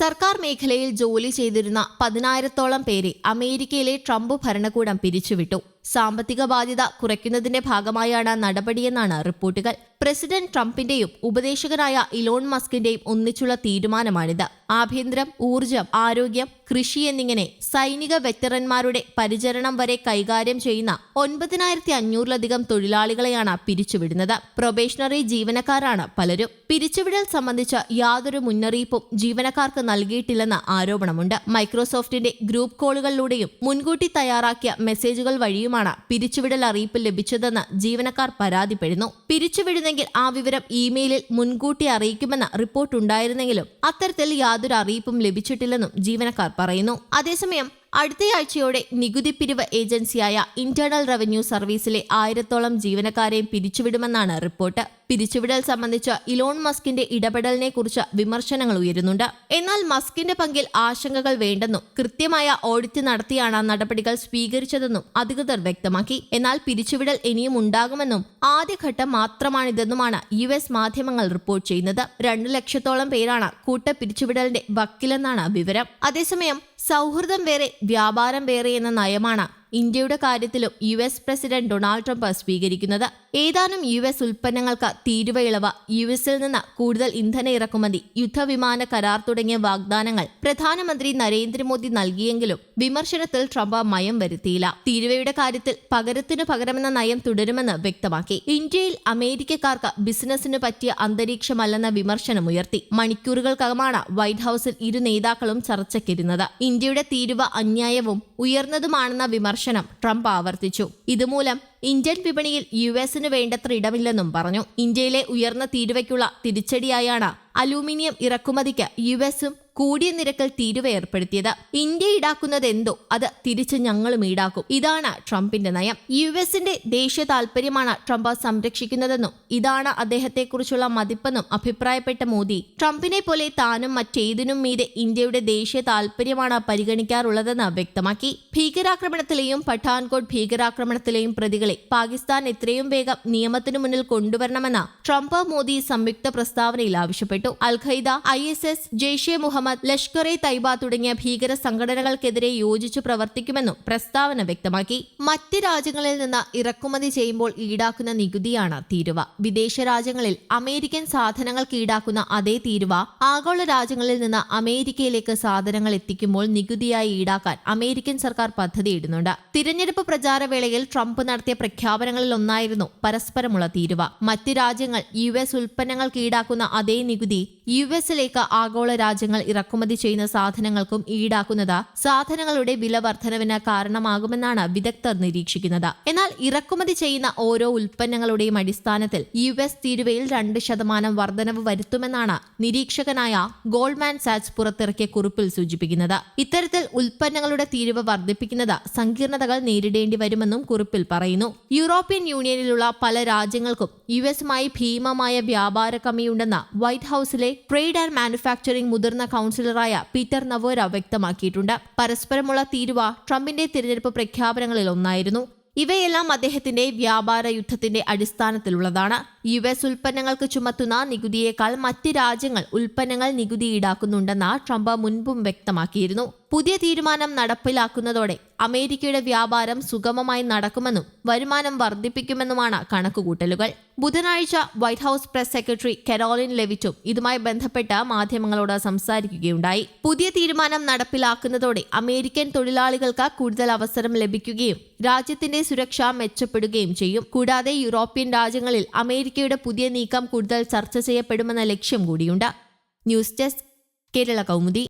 സർക്കാർ മേഖലയിൽ ജോലി ചെയ്തിരുന്ന പതിനായിരത്തോളം പേരെ അമേരിക്കയിലെ ട്രംപ് ഭരണകൂടം പിരിച്ചുവിട്ടു. സാമ്പത്തിക ബാധ്യത കുറയ്ക്കുന്നതിന്റെ ഭാഗമായാണ് നടപടിയെന്നാണ് റിപ്പോർട്ടുകൾ. പ്രസിഡന്റ് ട്രംപിന്റെയും ഉപദേശകനായ ഇലോൺ മസ്കിന്റെയും ഒന്നിച്ചുള്ള തീരുമാനമാണിത്. ആഭ്യന്തരം ഊർജം ആരോഗ്യം കൃഷി എന്നിങ്ങനെ സൈനിക വെറ്ററന്മാരുടെ പരിചരണം വരെ കൈകാര്യം ചെയ്യുന്ന ഒൻപതിനായിരത്തി അഞ്ഞൂറിലധികം തൊഴിലാളികളെയാണ് പിരിച്ചുവിടുന്നത്. പ്രൊബേഷണറി ജീവനക്കാരാണ് പലരും. പിരിച്ചുവിടൽ സംബന്ധിച്ച യാതൊരു മുന്നറിയിപ്പും ജീവനക്കാർക്ക് നൽകിയിട്ടില്ലെന്ന് ആരോപണമുണ്ട്. മൈക്രോസോഫ്റ്റിന്റെ ഗ്രൂപ്പ് കോളുകളിലൂടെയും മുൻകൂട്ടി തയ്യാറാക്കിയ മെസ്സേജുകൾ വഴിയുമാണ് പിരിച്ചുവിടൽ അറിയിപ്പ് ലഭിച്ചതെന്ന് ജീവനക്കാർ പരാതിപ്പെടുന്നു. പിരിച്ചുവിടുന്നെങ്കിൽ ആ വിവരം ഇമെയിലിൽ മുൻകൂട്ടി അറിയിക്കുമെന്ന റിപ്പോർട്ടുണ്ടായിരുന്നെങ്കിലും അത്തരത്തിൽ യാതൊരു അറിയിപ്പും ലഭിച്ചിട്ടില്ലെന്നും ജീവനക്കാർ പറയുന്നു. അതേസമയം അടുത്തയാഴ്ചയോടെ നികുതി പിരിവ് ഏജൻസിയായ ഇന്റേണൽ റവന്യൂ സർവീസിലെ ആയിരത്തോളം ജീവനക്കാരെയും പിരിച്ചുവിടുമെന്നാണ് റിപ്പോർട്ട്. പിരിച്ചുവിടൽ സംബന്ധിച്ച ഇലോൺ മസ്കിന്റെ ഇടപെടലിനെ കുറിച്ച് വിമർശനങ്ങൾ ഉയരുന്നുണ്ട്. എന്നാൽ മസ്കിന്റെ പങ്കിൽ ആശങ്കകൾ വേണ്ടെന്നും കൃത്യമായ ഓഡിറ്റ് നടത്തിയാണ് നടപടികൾ സ്വീകരിച്ചതെന്നും അധികൃതർ വ്യക്തമാക്കി. എന്നാൽ പിരിച്ചുവിടൽ ഇനിയും ഉണ്ടാകുമെന്നും ആദ്യഘട്ടം മാത്രമാണിതെന്നുമാണ് യു എസ് മാധ്യമങ്ങൾ റിപ്പോർട്ട് ചെയ്യുന്നത്. രണ്ടു ലക്ഷത്തോളം പേരാണ് കൂട്ട പിരിച്ചുവിടലിന്റെ വക്കിലെന്നാണ് വിവരം. അതേസമയം സൗഹൃദം വേറെ വ്യാപാരം വേറെ എന്ന നയമാണ്. ഇന്ത്യയുടെ കാര്യത്തിലും U S president Donald Trump സ്വീകരിക്കുന്നത് ഏതാനും യു എസ് ഉൽപ്പന്നങ്ങൾക്ക് തീരുവ ഇളവ് യു എസിൽ നിന്ന് കൂടുതൽ ഇന്ധന ഇറക്കുമതി യുദ്ധവിമാന കരാർ തുടങ്ങിയ വാഗ്ദാനങ്ങൾ പ്രധാനമന്ത്രി നരേന്ദ്രമോദി നൽകിയെങ്കിലും വിമർശനത്തിൽ ട്രംപ് മയം വരുത്തിയില്ല. തീരുവയുടെ കാര്യത്തിൽ പകരത്തിനു പകരമെന്ന നയം തുടരുമെന്ന് വ്യക്തമാക്കി. ഇന്ത്യയിൽ അമേരിക്കക്കാർക്ക് ബിസിനസിന് പറ്റിയ അന്തരീക്ഷമല്ലെന്ന വിമർശനമുയർത്തി മണിക്കൂറുകൾക്കകമാണ് വൈറ്റ് ഹൌസിൽ ഇരു നേതാക്കളും ചർച്ചയ്ക്കിരുന്നത് ഇന്ത്യയുടെ തീരുവ അന്യായവും ഉയർന്നതുമാണെന്ന വിമർശനം ട്രംപ് ആവർത്തിച്ചു. ഇതുമൂലം ഇന്ത്യൻ വിപണിയിൽ യു എസിന് വേണ്ടത്ര ഇടമില്ലെന്നും പറഞ്ഞു. ഇന്ത്യയിലെ ഉയർന്ന തീരുവയ്ക്കുള്ള തിരിച്ചടിയായാണ് അലൂമിനിയം ഇറക്കുമതിക്ക് യു എസും കൂടിയ നിരക്കിൽ തീരുവ ഏർപ്പെടുത്തിയത്. ഇന്ത്യ ഈടാക്കുന്നത് എന്തോ അത് തിരിച്ച് ഞങ്ങളും ഈടാക്കും. ഇതാണ് ട്രംപിന്റെ നയം. യു എസിന്റെ ദേശീയ താൽപര്യമാണ് ട്രംപ് സംരക്ഷിക്കുന്നതെന്നും ഇതാണ് അദ്ദേഹത്തെക്കുറിച്ചുള്ള മതിപ്പെന്നും അഭിപ്രായപ്പെട്ട മോദി. ട്രംപിനെ പോലെ താനും മറ്റേതിനും മീതെ ഇന്ത്യയുടെ ദേശീയ താൽപര്യമാണ് പരിഗണിക്കാറുള്ളതെന്ന് വ്യക്തമാക്കി. ഭീകരാക്രമണത്തിലെയും പഠാൻകോട്ട് ഭീകരാക്രമണത്തിലെയും പ്രതികളെ പാകിസ്ഥാൻ എത്രയും വേഗം നിയമത്തിനു മുന്നിൽ കൊണ്ടുവരണമെന്ന് ട്രംപ് മോദി സംയുക്ത പ്രസ്താവനയിൽ ആവശ്യപ്പെട്ടു. Al Qaeda I S S Jaish Mohammed Lashkar e Taiba തുടങ്ങിയ ഭീകര സംഘടനകൾക്കെതിരെ യോജിച്ചു പ്രവർത്തിക്കുമെന്നും പ്രസ്താവന വ്യക്തമാക്കി. മറ്റ് രാജ്യങ്ങളിൽ നിന്ന് ഇറക്കുമതി ചെയ്യുമ്പോൾ ഈടാക്കുന്ന നികുതിയാണ് തീരുവ. വിദേശ രാജ്യങ്ങളിൽ അമേരിക്കൻ സാധനങ്ങൾക്ക് ഈടാക്കുന്ന അതേ തീരുവ. ആഗോള രാജ്യങ്ങളിൽ നിന്ന് അമേരിക്കയിലേക്ക് സാധനങ്ങൾ എത്തിക്കുമ്പോൾ നികുതിയായി ഈടാക്കാൻ അമേരിക്കൻ സർക്കാർ പദ്ധതിയിടുന്നുണ്ട് തിരഞ്ഞെടുപ്പ് പ്രചാരവേളയിൽ ട്രംപ് നടത്തിയ പ്രഖ്യാപനങ്ങളിൽ ഒന്നായിരുന്നു പരസ്പരമുള്ള തീരുവ. മറ്റ് രാജ്യങ്ങൾ യു എസ് ഉൽപ്പന്നങ്ങൾക്ക് ഈടാക്കുന്ന അതേ നികുതി യു എസിലേക്ക് ആഗോള രാജ്യങ്ങൾ ഇറക്കുമതി ചെയ്യുന്ന സാധനങ്ങൾക്കും ഈടാക്കുന്നത് സാധനങ്ങളുടെ വില വർധനവിന് കാരണമാകുമെന്നാണ് വിദഗ്ധർ നിരീക്ഷിക്കുന്നത്. എന്നാൽ ഇറക്കുമതി ചെയ്യുന്ന ഓരോ ഉൽപ്പന്നങ്ങളുടെയും അടിസ്ഥാനത്തിൽ യു എസ് തീരുവയിൽ രണ്ട് ശതമാനം വർധനവ് വരുത്തുമെന്നാണ് നിരീക്ഷകനായ ഗോൾഡ്മാൻ സാച്ച് പുറത്തിറക്കിയ കുറിപ്പിൽ സൂചിപ്പിക്കുന്നത്. ഇത്തരത്തിൽ ഉൽപ്പന്നങ്ങളുടെ തീരുവ വർദ്ധിപ്പിക്കുന്നത് സങ്കീർണതകൾ നേരിടേണ്ടി വരുമെന്നും കുറിപ്പിൽ പറയുന്നു. യൂറോപ്യൻ യൂണിയനിലുള്ള പല രാജ്യങ്ങൾക്കും യു എസുമായി ഭീമമായ വ്യാപാര കമ്മിയുണ്ടെന്ന് വൈറ്റ് ഹൌസിലെ ട്രേഡ് ആൻഡ് മാനുഫാക്ചറിംഗ് മുതിർന്ന കൗൺസിലറായ പീറ്റർ നവോര വ്യക്തമാക്കിയിട്ടുണ്ട്. പരസ്പരമുള്ള തീരുവ ട്രംപിന്റെ തിരഞ്ഞെടുപ്പ് പ്രഖ്യാപനങ്ങളിൽ ഒന്നായിരുന്നു ഇവയെല്ലാം അദ്ദേഹത്തിന്റെ വ്യാപാര യുദ്ധത്തിന്റെ അടിസ്ഥാനത്തിലുള്ളതാണ്. യു എസ് ഉൽപ്പന്നങ്ങൾക്ക് ചുമത്തുന്ന നികുതിയേക്കാൾ മറ്റ് രാജ്യങ്ങൾ ഉൽപ്പന്നങ്ങൾ നികുതി ഈടാക്കുന്നുണ്ടെന്ന് ട്രംപ് മുൻപും വ്യക്തമാക്കിയിരുന്നു. പുതിയ തീരുമാനം നടപ്പിലാക്കുന്നതോടെ അമേരിക്കയുടെ വ്യാപാരം സുഗമമായി നടക്കുമെന്നും വരുമാനം വർദ്ധിപ്പിക്കുമെന്നുമാണ് കണക്കുകൂട്ടലുകൾ. ബുധനാഴ്ച White House press secretary Karoline ലെവിറ്റും ഇതുമായി ബന്ധപ്പെട്ട് മാധ്യമങ്ങളോട് സംസാരിക്കുകയുണ്ടായി. പുതിയ തീരുമാനം നടപ്പിലാക്കുന്നതോടെ അമേരിക്കൻ തൊഴിലാളികൾക്ക് കൂടുതൽ അവസരം ലഭിക്കുകയും രാജ്യത്തിന്റെ സുരക്ഷ മെച്ചപ്പെടുകയും ചെയ്യും. കൂടാതെ യൂറോപ്യൻ രാജ്യങ്ങളിൽ അമേരിക്കയുടെ പുതിയ നീക്കം കൂടുതൽ ചർച്ച ചെയ്യപ്പെടുമെന്ന ലക്ഷ്യം കൂടിയുണ്ട്. News desk Kerala Kaumudi.